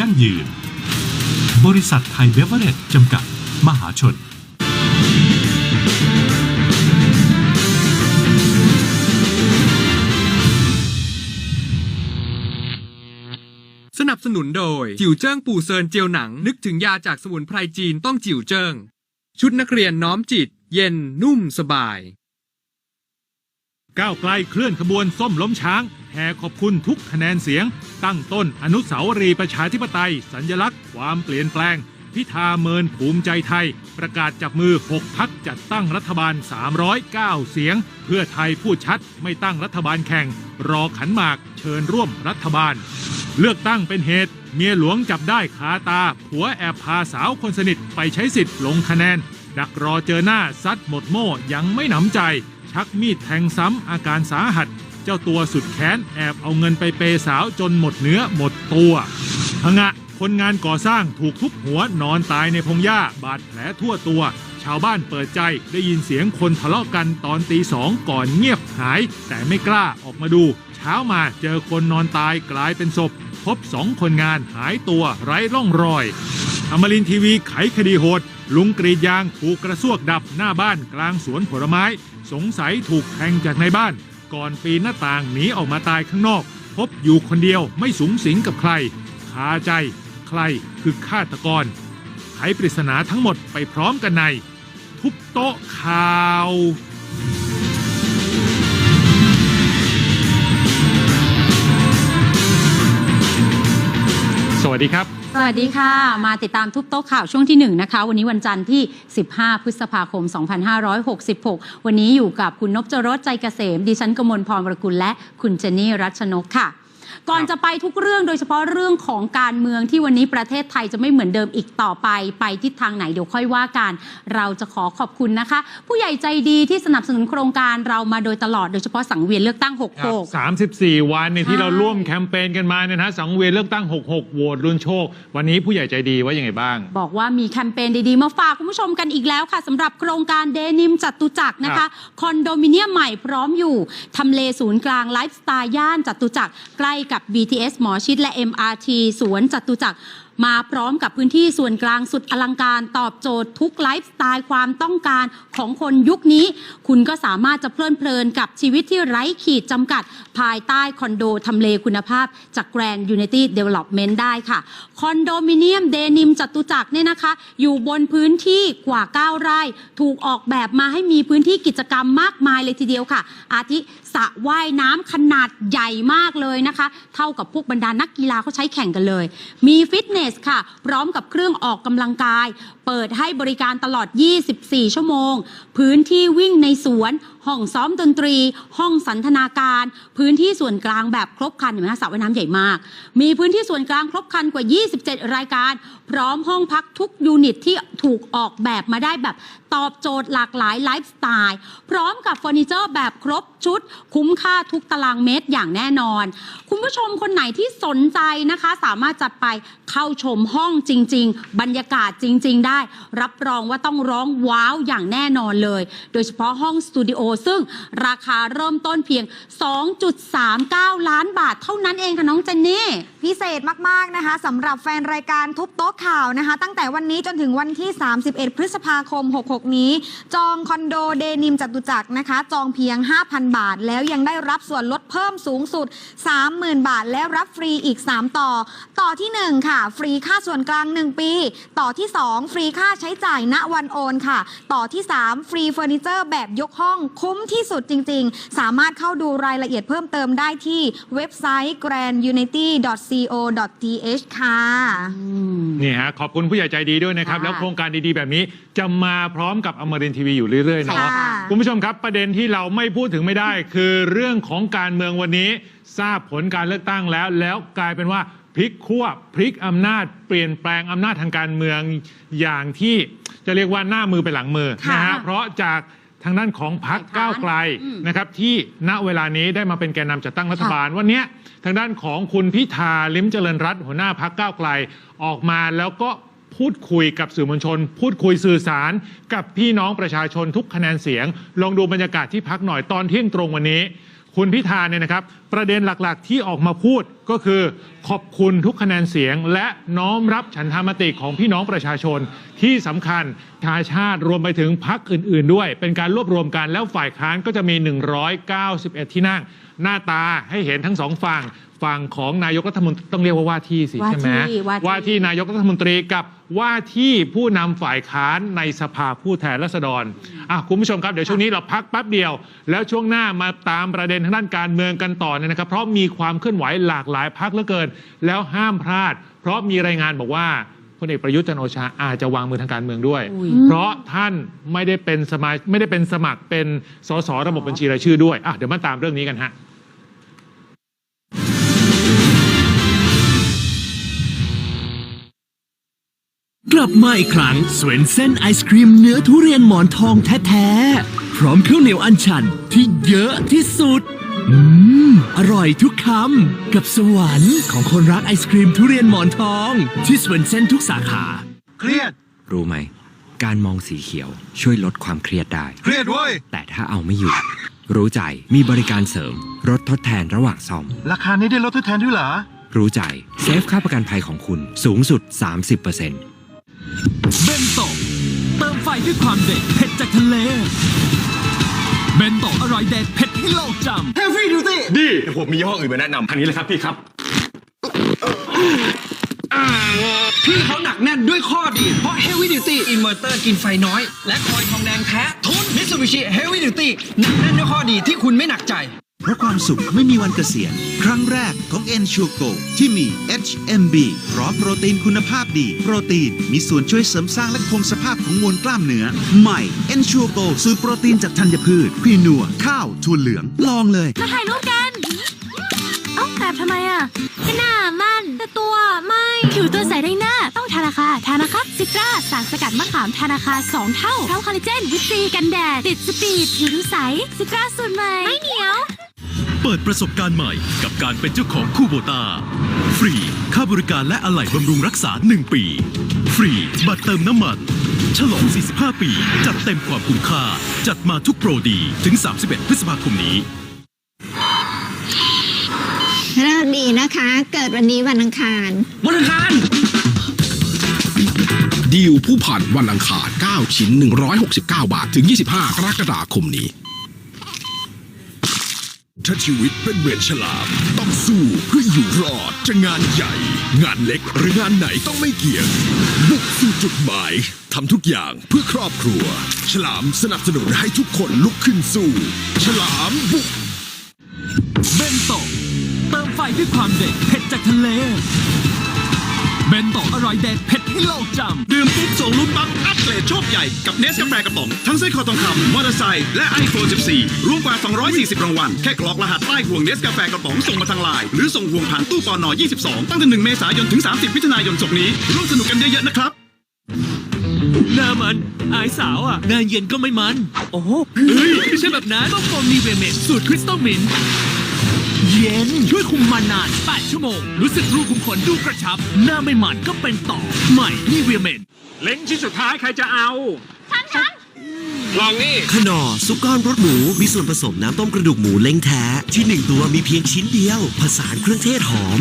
ยั่งยืน บริษัทไทยเบเวอร์เรจจำกัด มหาชน สนับสนุนโดย จิ๋วเจิ้งปู่เซินเจียวหนัง นึกถึงยาจากสมุนไพรจีนต้องจิ๋วเจิ้ง ชุดนักเรียนน้อมจิต เย็นนุ่มสบาย ก้าวไกลเคลื่อนขบวนส้มล้มช้างแห่ขอบคุณทุกคะแนนเสียง ตั้งต้นอนุสาวรีย์ประชาธิปไตย สัญลักษณ์ความเปลี่ยนแปลง พิธาเมินภูมิใจไทย ประกาศจับมือ 6 พักจัดตั้งรัฐบาล 309 เสียง เพื่อไทยพูดชัดไม่ตั้งรัฐบาลแข่ง รอขันหมากเชิญร่วมรัฐบาล เลือกตั้งเป็นเหตุ เมียหลวงจับได้คาตา ผัวแอบพาสาวคนสนิทไปใช้สิทธิ์ลงคะแนน ดักรอเจอหน้าซัดหมดโม่ยังไม่หนำใจ ชักมีดแทงซ้ำอาการสาหัส เจ้าตัวสุดแค้นแอบเอาเงินไปเปย์สาวจนหมดเนื้อหมดตัวพงะคนงานก่อสร้างถูกทุบหัวนอนตายในพงหญ้าบาดแผลทั่วตัว ชาวบ้านเปิดใจได้ยินเสียงคนทะเลาะกันตอนตีสองก่อนเงียบหาย แต่ไม่กล้าออกมาดู เช้ามาเจอคนนอนตายกลายเป็นศพ พบสองคนงานหายตัวไร้ร่องรอยอมรินทีวีไขคดีโหด ลุงกรีดยางถูกกระซวกดับหน้าบ้านกลางสวนผลไม้ สงสัยถูกแทงจากในบ้าน ก่อนปีนหน้าต่างหนีออกมาตายข้างนอก พบอยู่คนเดียวไม่สูงสิงกับใครคาใจ ใครคือฆาตกรไขปริศนาทั้งหมดไปพร้อมกันใน ทุบโต๊ะข่าว สวัสดีครับ สวัสดีค่ะ มาติดตามทุบโต๊ะข่าวช่วงที่ 1 นะคะ วันนี้วันจันทร์ที่ 15 พฤษภาคม 2566 วันนี้อยู่กับคุณนพจรสใจเกษม ดิฉันกมลพรวรกุลและคุณเจนนี่รัชนกค่ะ ก่อนจะไปทุกเรื่องโดยเฉพาะเรื่องของการเมืองที่วันนี้ประเทศไทยจะไม่เหมือนเดิมอีกต่อไป ไปทิศทางไหนเดี๋ยวค่อยว่ากัน เราจะขอขอบคุณนะคะ ผู้ใหญ่ใจดีที่สนับสนุนโครงการเรามาโดยตลอดโดยเฉพาะสังเวียนเลือกตั้ง 66 34 วันเนี่ยที่ใช่เราร่วมแคมเปญกันมาเนี่ยนะสังเวียนเลือกตั้ง 66โหวตรุนโชค วันนี้ผู้ใหญ่ใจดีว่ายังไงบ้าง บอกว่ามีแคมเปญดีๆมาฝากคุณผู้ชมกันอีกแล้วค่ะสำหรับโครงการเดนิมจัตุจักรนะครัคะบคอนโดมิเนียมใหม่พร้อมอยู่ทำเลศูนย์กลางไลฟ์สไตล์ย่านจัตุจักรใกล้กับ BTS หมอชิดและ MRT สวนจตุจักรมาพร้อมกับพื้นที่ส่วนกลางสุดอลังการตอบโจทย์ทุกไลฟ์สไตล์ความต้องการของคนยุคนี้ คุณก็สามารถจะเพลินเพลินกับชีวิตที่ไร้ขีดจำกัด ภายใต้คอนโดทำเลคุณภาพ จากแกรนด์ยูนิตี้เดเวล็อปเมนต์ได้ค่ะ คอนโดมิเนียมเดนิมจตุจักรเนี่ยนะคะ อยู่บนพื้นที่กว่า 9 ไร่ ถูกออกแบบมาให้มีพื้นที่กิจกรรมมากมายเลยทีเดียวค่ะ อาทิ ระว่ายน้ำขนาดใหญ่มากเลยนะคะ เท่ากับพวกบรรดานักกีฬาเขาใช้แข่งกันเลย มีฟิตเนสค่ะ พร้อมกับเครื่องออกกำลังกาย เปิดให้บริการตลอด 24 ชั่วโมง พื้นที่วิ่งในสวน ห้องซ้อมดนตรี ห้องสันทนาการ พื้นที่ส่วนกลางแบบครบครันเห็นไหมคะสระว่ายน้ำใหญ่มาก มีพื้นที่ส่วนกลางครบครันกว่า 27 รายการ พร้อมห้องพักทุกยูนิตที่ถูกออกแบบมาได้แบบตอบโจทย์หลากหลายไลฟ์สไตล์ พร้อมกับเฟอร์นิเจอร์แบบครบชุด คุ้มค่าทุกตารางเมตรอย่างแน่นอน คุณผู้ชมคนไหนที่สนใจนะคะ สามารถจัดไปเข้าชมห้องจริง ๆ บรรยากาศจริง ๆ ได้ รับรองว่าต้องร้องว้าวอย่างแน่นอนเลย โดยเฉพาะห้องสตูดิโอซึ่งราคาเริ่มต้นเพียง 2.39 ล้านบาทเท่านั้นเองค่ะน้องเจนนี่พิเศษมาก ๆ นะคะสำหรับแฟนรายการทุบโต๊ะข่าวนะคะ ตั้งแต่วันนี้จนถึงวันที่ 31 พฤษภาคม 66 นี้ จองคอนโดเดนิมจตุจักรนะคะ จองเพียง 5,000 บาท แล้วยังได้รับส่วนลดเพิ่มสูงสุด 30,000 บาท และรับฟรีอีก 3 ต่อ ต่อที่ 1 ค่ะ ฟรีค่าส่วนกลาง 1 ปี ต่อที่ 2 ฟรีค่าใช้จ่ายณวันโอนค่ะ ต่อที่ 3 ฟรีเฟอร์นิเจอร์แบบยกห้องคุมที่สุดจริง ๆ สามารถเข้าดูรายละเอียดเพิ่มเติมได้ที่เว็บไซต์ grandunity.co.th ค่ะ นี่ฮะขอบคุณผู้ใหญ่ใจดีด้วยนะครับ ค่ะแล้วโครงการดีๆ แบบนี้จะมาพร้อมกับอมรินทร์ทีวีอยู่เรื่อยๆเนาะค่ะ คุณผู้ชมครับประเด็นที่เราไม่พูดถึงไม่ได้ คือเรื่องของการเมืองวันนี้ ทราบผลการเลือกตั้งแล้ว แล้วกลายเป็นว่าพลิกขั้วพลิกอำนาจเปลี่ยนแปลงอำนาจทางการเมืองอย่างที่จะเรียกว่าหน้ามือไปหลังมือค่ะนะฮะเพราะจาก ทางด้านของพรรคฝ่ายค้านก้าวไกลอืมนะครับที่ณเวลานี้ได้มาเป็นแกนนำจัดตั้งรัฐบาล วันเนี้ยทางด้านของคุณพิธาลิมเจริญรัตน์หัวหน้าพักก้าวไกลออกมาแล้วก็พูดคุยกับสื่อมวลชน พูดคุยสื่อสาร กับพี่น้องประชาชนทุกคะแนนเสียง ลองดูบรรยากาศที่พักหน่อยตอนเที่ยงตรงวันนี้ คุณพิธาเนี่ยนะครับ ประเด็นหลักๆที่ออกมาพูดก็คือขอบคุณทุกคะแนนเสียง และน้อมรับฉันทามติของพี่น้องประชาชน ที่สำคัญชาชาติรวมไปถึงพักอื่น ๆ ด้วย เป็นการรวบรวมกันแล้วฝ่ายค้านก็จะมี 191 ที่นั่ง หน้าตาให้เห็นทั้งสองฝั่ง ฝั่งของนายกรัฐมนตรีต้องเรียกว่าว่าที่สิว่าใช่ไหมที่ว่าที่ ว่าที่นายกรัฐมนตรีกับว่าที่ผู้นำฝ่ายค้านในสภาผู้แทนราษฎรอะคุณผู้ชมครับเดี๋ยวช่วงนี้เราพักแป๊บเดียว แล้วช่วงหน้ามาตามประเด็นทางด้านการเมืองกันต่อเนี่ยนะครับ เพราะมีความเคลื่อนไหวหลากหลายพักเหลือเกิน แล้วห้ามพลาด เพราะมีรายงานบอกว่าพลเอกประยุทธ์จันทร์โอชาอาจจะวางมือทางการเมืองด้วย อุ้ย เพราะท่านไม่ได้เป็นสมาไม่ได้เป็นสมัครเป็นสสระบบบัญชีรายชื่อด้วยอะเดี๋ยวมาตามเรื่องนี้กันฮะ ลับมาอีกครั้งสเวนเซนไอศครีมเนื้อทุเรียนหมอนทองแท้ๆ พร้อมข้าวเหนียวอันชันที่เยอะที่สุด อืม อร่อยทุกคำ กับสวรรค์ของคนรักไอศครีมทุเรียนหมอนทอง ที่สเวนเซนทุกสาขา เครียด รู้ไหม การมองสีเขียวช่วยลดความเครียดได้ เครียดเว้ย แต่ถ้าเอาไม่อยู่ รู้ใจมีบริการเสริมลดทดแทนระหว่างซ่อม ราคานี้ได้ลดทดแทนด้วยเหรอ รู้ใจเซฟค่าประกันภัยของคุณสูงสุด 30% เบนโตะเติมไฟด้วยความเด็ดเผ็ดจากทะเล เบนโตะอร่อยเด็ดเผ็ดให้โลกจำดีเดี๋ยวผมมียี่ห้ออื่นมาแนะนำอันนี้เลยครับพี่ครับ พี่เขาหนักแน่นด้วยข้อดี เพราะ Heavy Duty Inverter กินไฟน้อย และคอยทองแดงแท้ทน Mitsubishi Heavy Duty หนักแน่นด้วยข้อดีที่คุณไม่หนักใจ เพราะความสุขไม่มีวันเกษียณ ครั้งแรกของ e n s u r e Go ที่มี HMB พร้อมโปรตีนคุณภาพดี โปรตีนมีส่วนช่วยเสริมสร้างและคงสภาพของมวลกล้ามเนื้อ ใหม่ e n s u r e Go สูตรโปรตีนจากธัญพืชพีนัว ข้าวถั่วเหลือง ลองเลยมาถ่ายรูปกัน เอ้าแบบทำไมอะก็หน้ามันแต่ตัวไม่ผิวตัวใสได้หน้า ต้องทานาคา ทานาคาซิตราสารสกัดมะขามทานาคา 2 เท่าเท่าคอลลาเจนวิตซีกันแดดติดสปีดผิวดูใสซิตราสูตรใหม่ไม่เหนียว เปิดประสบการณ์ใหม่กับการเป็นเจ้าของคูโบตาฟรี ค่าบริการและอะไหล่บำรุงรักษา 1 ปี ฟรี บัตรเติมน้ำมัน ฉลอง 45 ปี จัดเต็มความคุ้มค่า จัดมาทุกโปรดีถึง 31 พฤษภาคมนี้เลิกดีนะคะ เกิดวันนี้วันอังคารวันอังคารดีลผู้ผ่านวันอังคาร 9 ชิ้น 169 บาท ถึง 25 กรกฎาคมนี้ ถ้าชีวิตเป็นเหมือนฉลาม ต้องสู้เพื่ออยู่รอดจะงานใหญ่ งานเล็กหรืองานไหนต้องไม่เกี่ยงบุกสู่จุดหมายทำทุกอย่างเพื่อครอบครัว ฉลามสนับสนุนให้ทุกคนลุกขึ้นสู้ ฉลามบุกเบนโตะเติมไฟด้วยความเด็ดเผ็ดจากทะเล เบนโตะอร่อยเด็ดเผ็ดให้โลกจำดื่มปุ๊บ โชคใหญ่กับเนสกาแฟกระป๋อง ทั้งสร้อยคอทองคำมอเตอร์ไซค์และ iPhone 14 รวมกว่า 240 รางวัล แค่กรอกรหัสใต้ห่วงเนสกาแฟกระป๋องส่งมาทางไลน์หรือส่งห่วงผ่านตู้ปอนอ22 ตั้งแต่ 1 เมษายนถึง 30มิถุนายนศกนี้ร่วมสนุกกันเยอะๆนะครับหน้ามัน อายสาวอะหน้าเย็นก็ไม่มัน โอ้โหเฮ้ยไม่ใช่แบบนั้นต้องโฟมนีเวเมนสูตรคริสตัลมินท์เย็นช่วยคุมมันนาน 8 ชั่วโมง รู้สึกรูขุมขนดูกระชับ หน้าไม่มันก็เป็นต่อ ใหม่นีเวเมน เล้งชิ้นสุดท้ายใครจะเอาลองนี่ขนอซุปก้อนรสหมู มีส่วนผสมน้ำต้มกระดูกหมูเล้งแท้ ที่หนึ่งตัวมีเพียงชิ้นเดียว ผสานเครื่องเทศหอม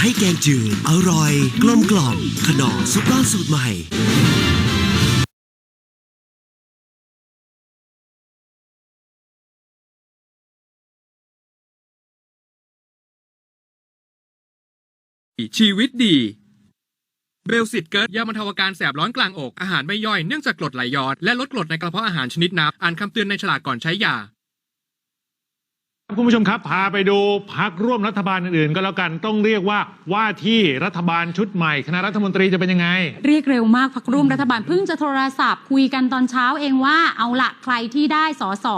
ให้แกงจืด อร่อย กลมกล่อม ขนอซุปก้อนสูตรใหม่ชีวิตดี เบลสิตเกิร์ตยาบรรเทาอาการแสบร้อนกลางอก อาหารไม่ย่อยเนื่องจากกรดไหลย้อนและลดกรดในกระเพาะอาหารชนิดนับอ่านคำเตือนในฉลากก่อนใช้ยาคุณผู้ชมครับ พาไปดูพักร่วมรัฐบาลอื่นๆ ก็แล้วกันต้องเรียกว่าว่าที่รัฐบาลชุดใหม่คณะรัฐมนตรีจะเป็นยังไง เรียกเร็วมากพักร่วมรัฐบาลเพิ่งจะโทรศัพท์คุยกันตอนเช้าเองว่าเอาละใครที่ได้สอสอ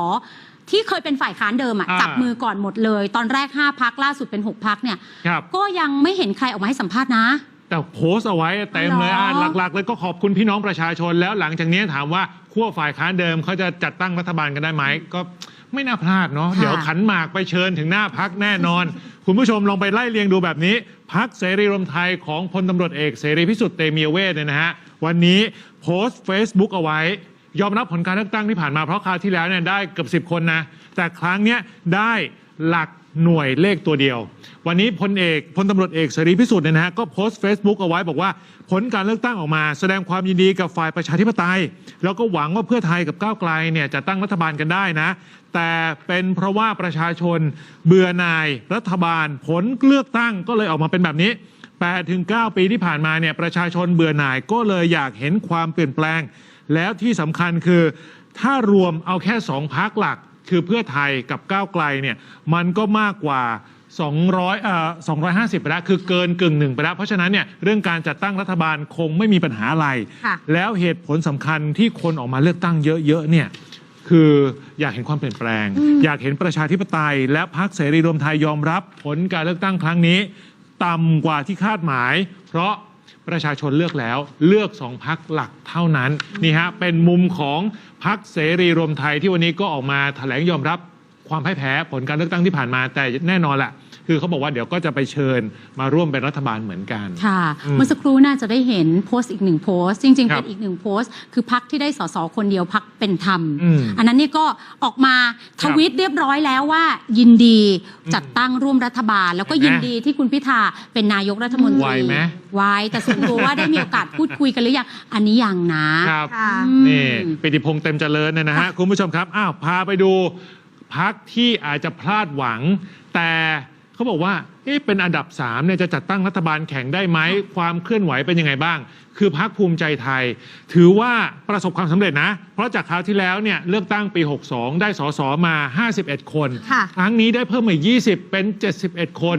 ที่เคยเป็นฝ่ายค้านเดิมอะอ่าจับมือก่อนหมดเลย ตอนแรก 5พักล่าสุดเป็น 6พักเนี่ยครับก็ยังไม่เห็นใครออกมาให้สัมภาษณ์นะ แต่โพสต์เอาไว้เต็มเลยอ๋ออ่อ่านหลักๆเลยก็ขอบคุณพี่น้องประชาชนแล้วหลังจากนี้ถามว่าขั้วฝ่ายค้านเดิมเขาจะจัดตั้งรัฐบาลกันได้ไหมก็ไม่น่าพลาดเนาะค่ะเดี๋ยวขันหมากไปเชิญถึงหน้าพักแน่นอน คุณผู้ชมลองไปไล่เรียงดูแบบนี้ พักเสรีรวมไทยของพลตำรวจเอกเสรีพิสุทธิ์เตมียเวทเนี่ยนะฮะวันนี้โพสต์ Facebook เอาไว้ ยอมรับผลการเลือกตั้งที่ผ่านมาเพราะคราวที่แล้วเนี่ยได้เกือบ10 คนนะแต่ครั้งเนี้ยได้หลัก หน่วยเลขตัวเดียว วันนี้พลเอกพลตำรวจเอกเสรีพิสุทธิ์เนี่ยนะฮะก็โพสต์ Facebook เอาไว้บอกว่า ผลการเลือกตั้งออกมา แสดงความยินดีกับฝ่ายประชาธิปไตย แล้วก็หวังว่าเพื่อไทยกับก้าวไกลเนี่ยจะตั้งรัฐบาลกันได้นะ แต่เป็นเพราะว่าประชาชนเบื่อหน่ายรัฐบาล ผลเลือกตั้งก็เลยออกมาเป็นแบบนี้8ถึง9ปีที่ผ่านมาเนี่ยประชาชนเบื่อหน่ายก็เลยอยากเห็นความเปลี่ยนแปลง แล้วที่สำคัญคือ ถ้ารวมเอาแค่สองพักหลัก คือเพื่อไทยกับก้าวไกลเนี่ยมันก็มากกว่า 200เอ่อ250 ไปแล้ว คือเกินกึ่งหนึ่งไปแล้ว เพราะฉะนั้นเนี่ยเรื่องการจัดตั้งรัฐบาลคงไม่มีปัญหาอะไร ค่ะ แล้วเหตุผลสำคัญที่คนออกมาเลือกตั้งเยอะๆเนี่ยคืออยากเห็นความเปลี่ยนแปลง อยากเห็นประชาธิปไตย และพรรคเสรีรวมไทยยอมรับ ผลการเลือกตั้งครั้งนี้ ต่ำกว่าที่คาดหมาย เพราะ ประชาชนเลือกแล้วเลือกสองพักหลักเท่านั้นนี่ฮะเป็นมุมของพักเสรีรวมไทยที่วันนี้ก็ออกมาแถลงยอมรับความพ่ายแพ้ผลการเลือกตั้งที่ผ่านมาแต่แน่นอนแหละ คือเขาบอกว่าเดี๋ยวก็จะไปเชิญมาร่วมเป็นรัฐบาลเหมือนกัน ค่ะอืมเมื่อสักครู่น่าจะได้เห็นโพสต์อีกหนึ่งโพสต์ จริงๆครัเป็บนอีกหนึ่งโพสต์ คือพักที่ได้สสคนเดียวพักเป็นธรรมอืมอันนั้นเนี่ยก็ออกมาทวิตเรียบร้อยแล้วว่า ยินดีจัดตั้งร่วมรัฐบาล แล้วก็เห็นไหมยินดีที่คุณพิธาเป็นนายกรัฐมนตรีไวไหมไวแต่ส่วนตัวว่าได้มีโอกาสพูดคุยกันหรือยังอันนี้ยังนะครับค่ะนี่ปิติพงษ์เต็มเจริญเนี่ยนะฮะคุณผู้ชมครับอ้าวพาไปดูพักที่อาจจะพลาดหวังแต่ เขาบอกว่า เอ๊ะ เป็นอันดับ3เนี่ยจะจัดตั้งรัฐบาลแข่งได้ไหม ความเคลื่อนไหวเป็นยังไงบ้าง คือพักภูมิใจไทย ถือว่าประสบความสำเร็จนะ เพราะจากคราวที่แล้วเนี่ยเลือกตั้งปี 62 ได้สสมา 51 คนค่ะครั้งนี้ได้เพิ่มมาอีก20 เป็น 71 คน